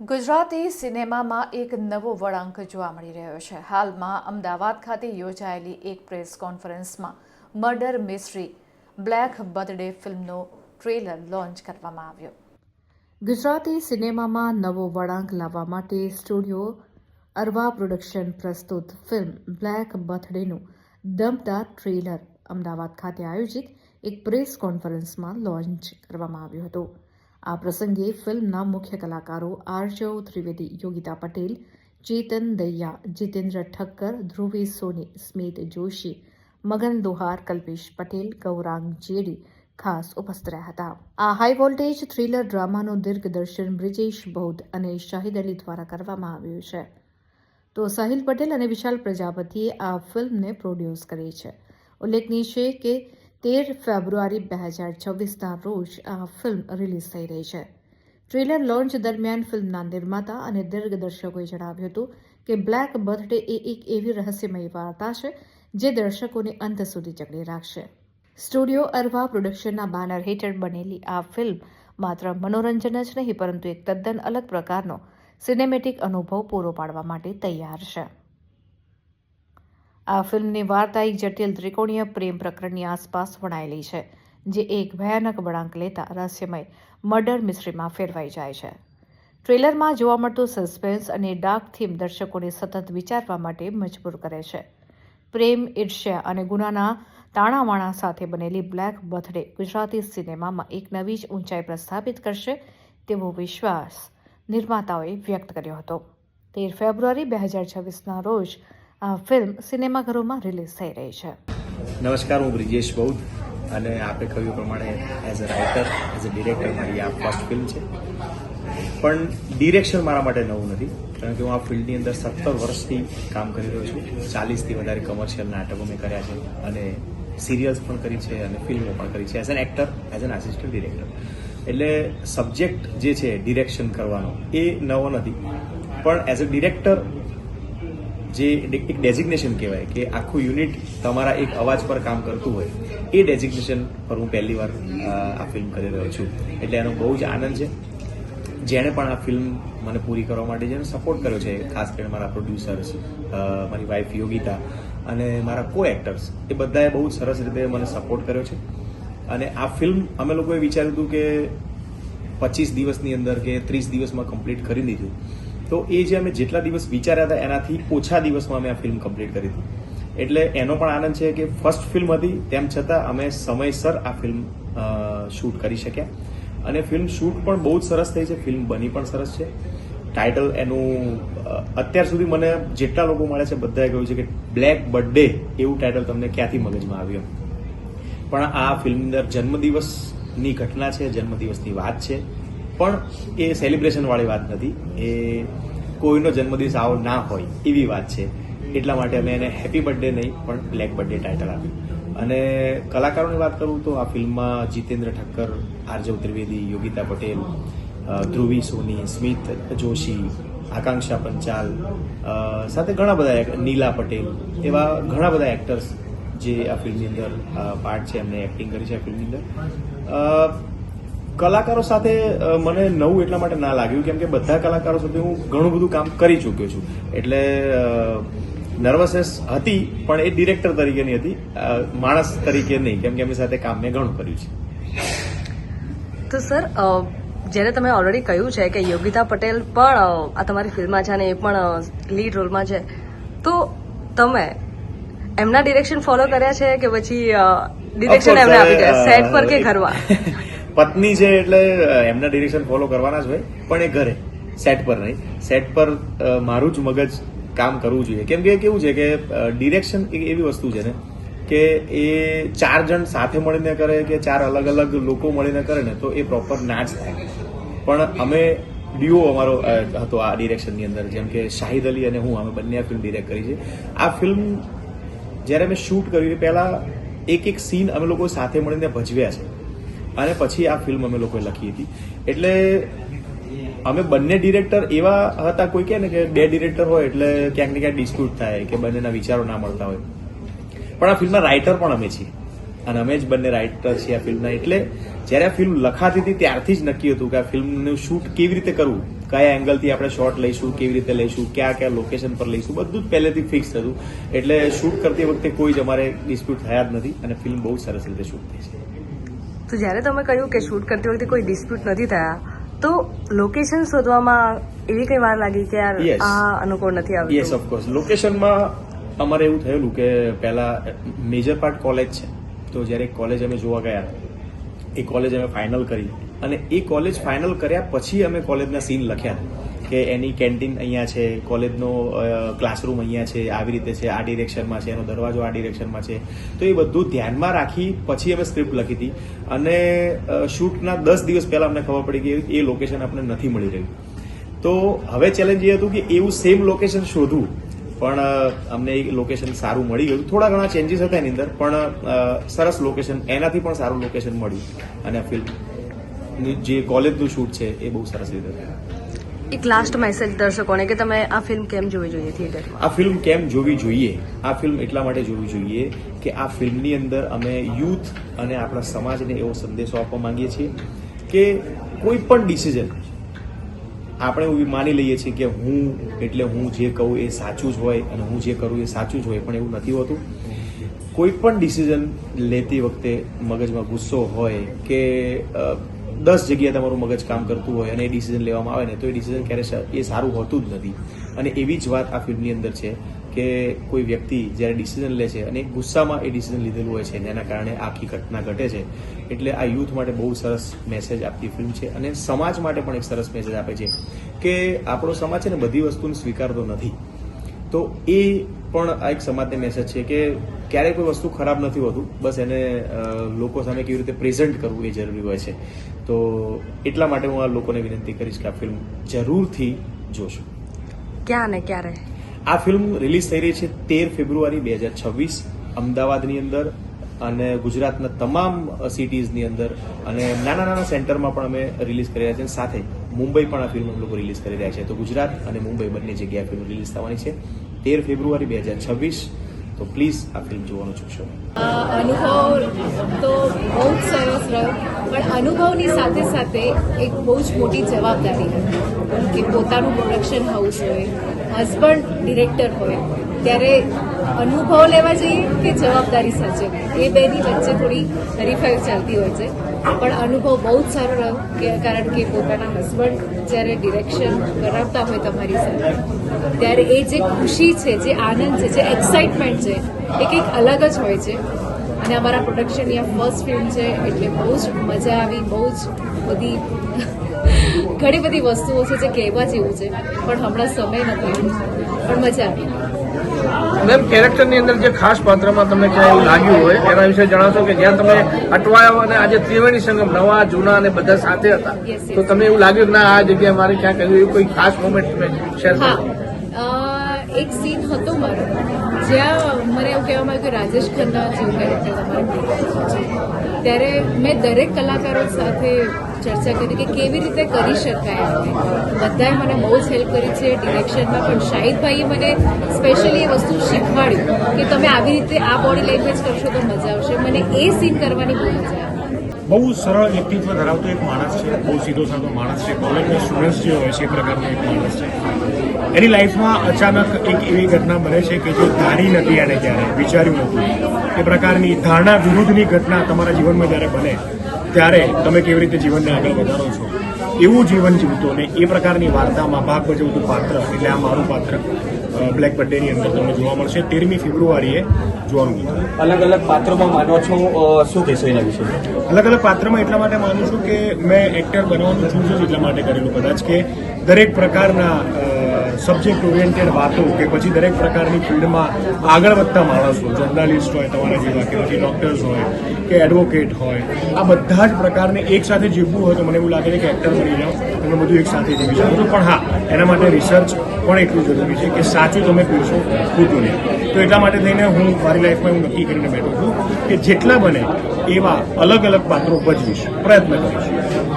ગુજરાતી સિનેમામાં એક નવો વળાંક જોવા મળી રહ્યો છે. હાલમાં અમદાવાદ ખાતે યોજાયેલી એક પ્રેસ કોન્ફરન્સમાં મર્ડર મિસ્ટ્રી, બ્લેક બર્થડે ફિલ્મનો ટ્રેલર લોન્ચ કરવામાં આવ્યો. ગુજરાતી સિનેમામાં નવો વળાંક લાવવા માટે સ્ટુડિયો અરવા પ્રોડક્શન પ્રસ્તુત ફિલ્મ બ્લેક બર્થડેનું દમદાર ટ્રેલર અમદાવાદ ખાતે આયોજિત એક પ્રેસ કોન્ફરન્સમાં લોન્ચ કરવામાં આવ્યું હતું. આ પ્રસંગે ફિલ્મના મુખ્ય કલાકારો આરજવ ત્રિવેદી, યોગિતા પટેલ, ચેતન દૈયા, જીતેન્દ્ર ઠક્કર, ધ્રુવી સોની, સ્મિત જોશી, મગન દોહાર કલ્પેશ પટેલ, ગૌરાંગ જેડી ખાસ ઉપસ્થિત રહ્યા હતા. આ હાઈ વોલ્ટેજ થ્રિલર ડ્રામાનું દિગ્દર્શન બ્રિજેશ બૌદ્ધ અને શાહિદ અલી દ્વારા કરવામાં આવ્યું છે. તો સાહિલ પટેલ અને વિશાલ પ્રજાપતિએ આ ફિલ્મને પ્રોડ્યુસ કરી છે. ઉલ્લેખનીય છે કે તેર ફેબ્રુઆરી બે હજાર છવ્વીસના રોજ આ ફિલ્મ રિલીઝ થઈ રહી છે. ટ્રેલર લોન્ચ દરમિયાન ફિલ્મના નિર્માતા અને દિગ્દર્શકોએ જણાવ્યું હતું કે બ્લેક બર્થડે એ એક એવી રહસ્યમય વાર્તા છે જે દર્શકોને અંત સુધી જકડી રાખશે. સ્ટુડિયો અરવા પ્રોડક્શનના બાનર હેઠળ બનેલી આ ફિલ્મ માત્ર મનોરંજન જ નહીં, પરંતુ એક તદ્દન અલગ પ્રકારનો સિનેમેટિક અનુભવ પૂરો પાડવા માટે તૈયાર છે. આ ફિલ્મની વાર્તા એક જટિલ ત્રિકોણીય પ્રેમ પ્રકરણની આસપાસ વણાયેલી છે, જે એક ભયાનક વળાંક લેતા રહસ્યમય મર્ડર મિસ્ટ્રીમાં ફેરવાઈ જાય છે. ટ્રેલરમાં જોવા મળતું સસ્પેન્સ અને ડાર્ક થીમ દર્શકોને સતત વિચારવા માટે મજબૂર કરે છે. પ્રેમ, ઈર્ષ્યા અને ગુનાના તાણાવાણા સાથે બનેલી બ્લેક બર્થડે ગુજરાતી સિનેમામાં એક નવી જ ઊંચાઈ પ્રસ્થાપિત કરશે તેવો વિશ્વાસ નિર્માતાઓએ વ્યક્ત કર્યો હતો. તેર ફેબ્રુઆરી બે હજાર છવ્વીસના રોજ આ ફિલ્મ સિનેમાઘરોમાં રિલીઝ થઈ રહી છે. નમસ્કાર, હું બ્રિજેશ બૌદ્ધ અને આપે કહ્યું પ્રમાણે as a writer as a director મારી આ ફર્સ્ટ ફિલ્મ છે. પણ ડિરેક્શન મારા માટે નવું નથી, કારણ કે હું આ ફિલ્ડની અંદર સત્તર વર્ષથી કામ કરી રહ્યો છું. ચાલીસથી વધારે કમર્શિયલ નાટકો મેં કર્યા છે અને સિરિયલ્સ પણ કરી છે અને ફિલ્મો પણ કરી છે as an actor as an assistant director એટલે સબ્જેક્ટ જે છે ડિરેક્શન કરવાનો, એ નવો નથી. પણ એઝ અ ડિરેક્ટર જે એક ડેઝિગ્નેશન કહેવાય કે આખું યુનિટ તમારા એક અવાજ પર કામ કરતું હોય, એ ડેઝિગ્નેશન પર હું પહેલી વાર આ ફિલ્મ કરી રહ્યો છું. એટલે એનો બહુ જ આનંદ છે. જેણે પણ આ ફિલ્મ મને પૂરી કરવા માટે જેને સપોર્ટ કર્યો છે, ખાસ કરીને મારા પ્રોડ્યુસર્સ મારી વાઇફ યોગિતા અને મારા કો એક્ટર્સ એ બધાએ બહુ સરસ રીતે મને સપોર્ટ કર્યો છે. અને આ ફિલ્મ અમે લોકોએ વિચાર્યું હતું કે પચીસ દિવસની અંદર કે ત્રીસ દિવસમાં કમ્પ્લીટ કરી દીધું. તો એ જે અમે જેટલા દિવસ વિચાર્યા હતા, એનાથી ઓછા દિવસમાં અમે આ ફિલ્મ કમ્પ્લીટ કરી હતી. એટલે એનો પણ આનંદ છે કે ફર્સ્ટ ફિલ્મ હતી, તેમ છતાં અમે સમયસર આ ફિલ્મ શૂટ કરી શક્યા. અને ફિલ્મ શૂટ પણ બહુ જ સરસ થઈ છે ફિલ્મ બની પણ સરસ છે. ટાઇટલ એનું અત્યાર સુધી મને જેટલા લોકો મળે છે, બધાએ કહ્યું છે કે બ્લેક બર્થડે એવું ટાઇટલ તમને ક્યાંથી મગજમાં આવ્યું પણ આ ફિલ્મની અંદર જન્મદિવસની ઘટના છે, જન્મદિવસની વાત છે. પણ એ સેલિબ્રેશન વાળી વાત નથી. એ કોઈનો જન્મદિવસ આવો ના હોય એવી વાત છે. એટલા માટે અમે એને હેપી બર્થડે નહીં, પણ બ્લેક બર્થડે ટાઇટલ આપ્યું. અને કલાકારોની વાત કરું તો આ ફિલ્મમાં જીતેન્દ્ર ઠક્કર આરજવ ત્રિવેદી યોગિતા પટેલ ધ્રુવી, સોની, સ્મિત જોશી, આકાંક્ષા પંચાલ સાથે ઘણા બધા નીલા પટેલ એવા ઘણા બધા એક્ટર્સ જે આ ફિલ્મની અંદર પાર્ટ છે. એમને એક્ટિંગ કરી છે આ ફિલ્મની અંદર. કલાકારો સાથે મને નવું એટલા માટે ના લાગ્યું કેમ કે બધા કલાકારો સાથે હું ઘણું બધું કામ કરી ચૂક્યો છું. એટલે નર્વસનેસ હતી પણ એ ડિરેક્ટર તરીકેની હતી માણસ તરીકે નહીં કેમ કે એમની સાથે કામ મેં ઘણું કર્યું છે. તો સર જેને તમે ઓલરેડી કહ્યું છે કે યોગિતા પટેલ પણ આ તમારી ફિલ્મમાં છે અને એ પણ લીડ રોલમાં છે તો તમે એમના ડિરેક્શન ફોલો કર્યા છે કે પછી ડિરેક્શન એમને આપી અ, સેટ પર કે ઘરમાં પત્ની છે એટલે એમના ડિરેક્શન ફોલો કરવાના જ હોય, પણ એ ઘરે સેટ પર નહીં સેટ પર મારું જ મગજ કામ કરવું જોઈએ. કેમ કે કેવું છે કે ડિરેક્શન એક એવી વસ્તુ છે ને, કે એ ચાર જણ સાથે મળીને કરે કે ચાર અલગ અલગ લોકો મળીને કરે ને, તો એ પ્રોપર ના જ થાય. પણ અમે ડીઓ અમારો હતો આ ડિરેક્શનની અંદર, જેમ કે શાહિદ અલી અને હું, અમે બંને આ ફિલ્મ ડિરેક્ટ કરી છે. આ ફિલ્મ જ્યારે અમે શૂટ કર્યું એ પહેલાં એક એક સીન અમે લોકો સાથે મળીને ભજવ્યા છે. અને પછી આ ફિલ્મ અમે લોકોએ લખી હતી. એટલે અમે બંને ડિરેક્ટર એવા હતા કોઈ કહે ને કે બે ડિરેક્ટર હોય એટલે ક્યાંક ને ક્યાંક ડિસ્પ્યુટ થાય કે બંનેના વિચારો ના મળતા હોય. પણ આ ફિલ્મના રાઇટર પણ અમે છીએ. અને અમે જ બંને રાઇટર છીએ આ ફિલ્મના એટલે જ્યારે આ ફિલ્મ લખાતી હતી ત્યારથી જ નક્કી હતું કે આ ફિલ્મનું શૂટ કેવી રીતે કરવું? કયા એંગલથી આપણે શોટ લઈશું, કેવી રીતે લઈશું, કયા કયા લોકેશન પર લઈશું? બધું જ પહેલેથી ફિક્સ હતું. એટલે શૂટ કરતી વખતે કોઈ જ અમારે ડિસ્પ્યુટ થયા જ નથી અને ફિલ્મ બહુ સરસ રીતે શૂટ થઈ છે. તો જ્યારે તમે કહ્યું કે શૂટ કરતી વખતે કોઈ ડિસ્પ્યુટ નથી થયા તો લોકેશન શોધવામાં એવી કઈ વાર લાગી કે યાર આ અનુકૂળ નથી યસ આવતું ઓફકોર્સ લોકેશનમાં અમારે એવું થયેલું કે પહેલા મેજર પાર્ટ કોલેજ છે. તો જ્યારે કોલેજ અમે જોવા ગયા એ કોલેજ અમે ફાઇનલ કરી. અને એ કોલેજ ફાઇનલ કર્યા પછી અમે કોલેજના સીન લખ્યા. કે એની કેન્ટીન અહીંયા છે, કોલેજનો ક્લાસરૂમ અહીંયા છે, આવી રીતે છે, આ ડિરેક્શનમાં છે, એનો દરવાજો આ ડિરેક્શનમાં છે. તો એ બધું ધ્યાનમાં રાખી પછી અમે સ્ક્રિપ્ટ લખી હતી. અને શૂટના દસ દિવસ પહેલા અમને ખબર પડી કે એ લોકેશન આપણને નથી મળી રહ્યું. તો હવે ચેલેન્જ એ હતું કે એવું સેમ લોકેશન શોધવું. પણ અમને એ લોકેશન સારું મળી ગયું. થોડા ઘણા ચેન્જીસ હતા એની અંદર, પણ સરસ લોકેશન એનાથી પણ સારું લોકેશન મળ્યું. અને આ ફિલ્મ જે કોલેજનું શૂટ છે, એ બહુ સરસ રીતે થયું. એક લાસ્ટ મેસેજ દર્શકોને કે તમે આ ફિલ્મ કેમ જોવી જોઈએ થિયેટરમાં આ ફિલ્મ કેમ જોવી જોઈએ? આ ફિલ્મ એટલા માટે જોવી જોઈએ કે આ ફિલ્મની અંદર અમે યુથ અને આપણા સમાજને એવો સંદેશો આપવા માંગીએ છીએ કે કોઈ પણ ડિસિઝન આપણે એવું માની લઈએ છીએ કે હું એટલે હું જે કહું એ સાચું જ હોય અને હું જે કરું એ સાચું જ હોય, પણ એવું નથી હોતું. કોઈ પણ ડિસિઝન લેતી વખતે મગજમાં ગુસ્સો હોય કે દસ જગ્યાએ તમારું મગજ કામ કરતું હોય અને એ ડિસિઝન લેવામાં આવે ને, તો એ ડિસિઝન ક્યારે એ સારું હોતું જ નથી. અને એવી જ વાત આ ફિલ્મની અંદર છે કે કોઈ વ્યક્તિ જ્યારે ડિસિઝન લે છે અને ગુસ્સામાં એ ડિસિઝન લીધેલું હોય છે એના કારણે આખી ઘટના ઘટે છે. એટલે આ યુથ માટે બહુ સરસ મેસેજ આપતી ફિલ્મ છે અને સમાજ માટે પણ એક સરસ મેસેજ આપે છે કે આપણો સમાજ છે ને, બધી વસ્તુને સ્વીકારતો નથી. તો એ પણ આ એક સમાજને મેસેજ છે કે ક્યારેય કોઈ વસ્તુ ખરાબ નથી હોતું. બસ એને લોકો સામે કેવી રીતે પ્રેઝન્ટ કરવું એ જરૂરી હોય છે. તો એટલા માટે હું આ લોકોને વિનંતી કરીશ કે આ ફિલ્મ જરૂરથી જોશો. ક્યાં ને ક્યારે? આ ફિલ્મ રિલીઝ થઈ રહી છે તેર ફેબ્રુઆરી બે હજાર છવ્વીસ અમદાવાદની અંદર અને ગુજરાતના તમામ સિટીઝની અંદર અને નાના નાના સેન્ટરમાં પણ અમે રિલીઝ કરી રહ્યા છીએ સાથે મુંબઈ પણ આ ફિલ્મ લોકો રિલીઝ કરી રહ્યા છે. તો ગુજરાત અને મુંબઈ બંને જગ્યાએ ફિલ્મ રિલીઝ થવાની છે. તેર ફેબ્રુઆરી બે હજાર છવ્વીસ તો પ્લીઝ આ ફિલ્મ જોવાનું ચૂકશો નહીં. અનુભવ તો બહુ જ સરસ રહ્યો, પણ અનુભવની સાથે સાથે એક બહુ જ મોટી જવાબદારી હતી કે પોતાનું પ્રોડક્શન હાઉસ હોય હસબન્ડ ડિરેક્ટર હોય ત્યારે અનુભવ લેવા જઈએ કે જવાબદારી સાચવવી? એ બેની વચ્ચે થોડી હરીફાઈ ચાલતી હોય છે. પણ અનુભવ બહુ જ સારો રહ્યો કે કારણ કે પોતાના હસબન્ડ જ્યારે ડિરેક્શન કરાવતા હોય તમારી સાથે, ત્યારે એ જે ખુશી છે, જે આનંદ છે, જે એક્સાઇટમેન્ટ છે, એ કંઈક અલગ જ હોય છે. અને અમારા પ્રોડક્શન યા ફર્સ્ટ ફિલ્મ છે, એટલે બહુ જ મજા આવી, બહુ જ બધી ઘણી બધી વસ્તુઓ છે જે કહેવા જેવું છે. પણ હમણાં સમય નથી પણ મજા આવી. મેમ કેરેક્ટરની અંદર જે ખાસ પાત્રમાં તમને ક્યાં એવું લાગ્યું હોય એના વિશે જણાવશો કે જ્યાં તમે અટવાયા અને આજે ત્રિવેણી સંગમ નવા જૂના અને બધા સાથે હતા. તો તમને એવું લાગ્યું કે ના આ જગ્યાએ મારે ક્યાં કર્યું એવું કોઈ ખાસ મોમેન્ટ તમે શેર કરો. એક સીન હતો મારો. જ્યાં મને એવું કહેવામાં આવ્યું કે રાજેશ ખન્ના જેવું કેરેક્ટર તમારે ત્યારે મેં દરેક કલાકારો સાથે ચર્ચા કરી કે કેવી રીતે કરી શકાય. બધાએ મને બહુ જ હેલ્પ કરી છે. ડિરેક્શનમાં પણ શાહિદભાઈએ મને સ્પેશિયલી એ વસ્તુ શીખવાડ્યું કે તમે આવી રીતે આ બોડી લેંગ્વેજ કરશો તો મજા આવશે. મને એ સીન કરવાની બહુ મજા આવે. બહુ સરળ વ્યક્તિત્વ ધરાવતો એક માણસ છે. બહુ સીધો સાધો માણસ છે. કોલેજના સ્ટુડન્ટ્સ જે હોય છે એ પ્રકારનો એક માણસ છે. એની લાઈફમાં અચાનક એક એવી ઘટના બને છે કે જે ધારી નથી આને ત્યારે વિચાર્યું નથી. એ પ્રકારની ધારણા વિરુદ્ધની ઘટના તમારા જીવનમાં જ્યારે બને ત્યારે તમે કેવી રીતે જીવનને આગળ વધારો છો? એવું જીવન જીવતો ને એ પ્રકારની વાર્તામાં ભાગ ભજવતું પાત્ર એટલે આ મારું પાત્ર બ્લેક બર્થડેની અંદર તમને જોવા મળશે. તેરમી ફેબ્રુઆરીએ જોવાનું અલગ અલગ પાત્રોમાં માનો છો શું કહેશો એના વિશે? અલગ અલગ પાત્રમાં એટલા માટે માનું છું કે મેં એક્ટર બનવાનું ચૂઝ જ એટલા માટે કરેલું. કદાચ કે દરેક પ્રકારના સબ્જેક્ટ ઓરિએન્ટેડ વાતો કે પછી દરેક પ્રકારની ફિલ્ડમાં આગળ વધતા માણસો જર્નાલિસ્ટ હોય, તમારા જેવા કે પછી ડૉક્ટર્સ હોય, કે એડવોકેટ હોય, આ બધા જ પ્રકારને એક સાથે જીવવું હોય તો મને એવું લાગે છે કે એક્ટર બની જાઓ તમે બધું એક સાથે જીવી શકો. છો પણ હા, એના માટે રિસર્ચ પણ એટલું જરૂરી છે કે સાચું તમે પીરશો ખોટું નહીં. તો એટલા માટે થઈને હું મારી લાઈફમાં હું નક્કી કરીને બેઠો છું કે જેટલા બને એવા અલગ અલગ પાત્રો ભજવીશ, પ્રયત્ન કરીશ.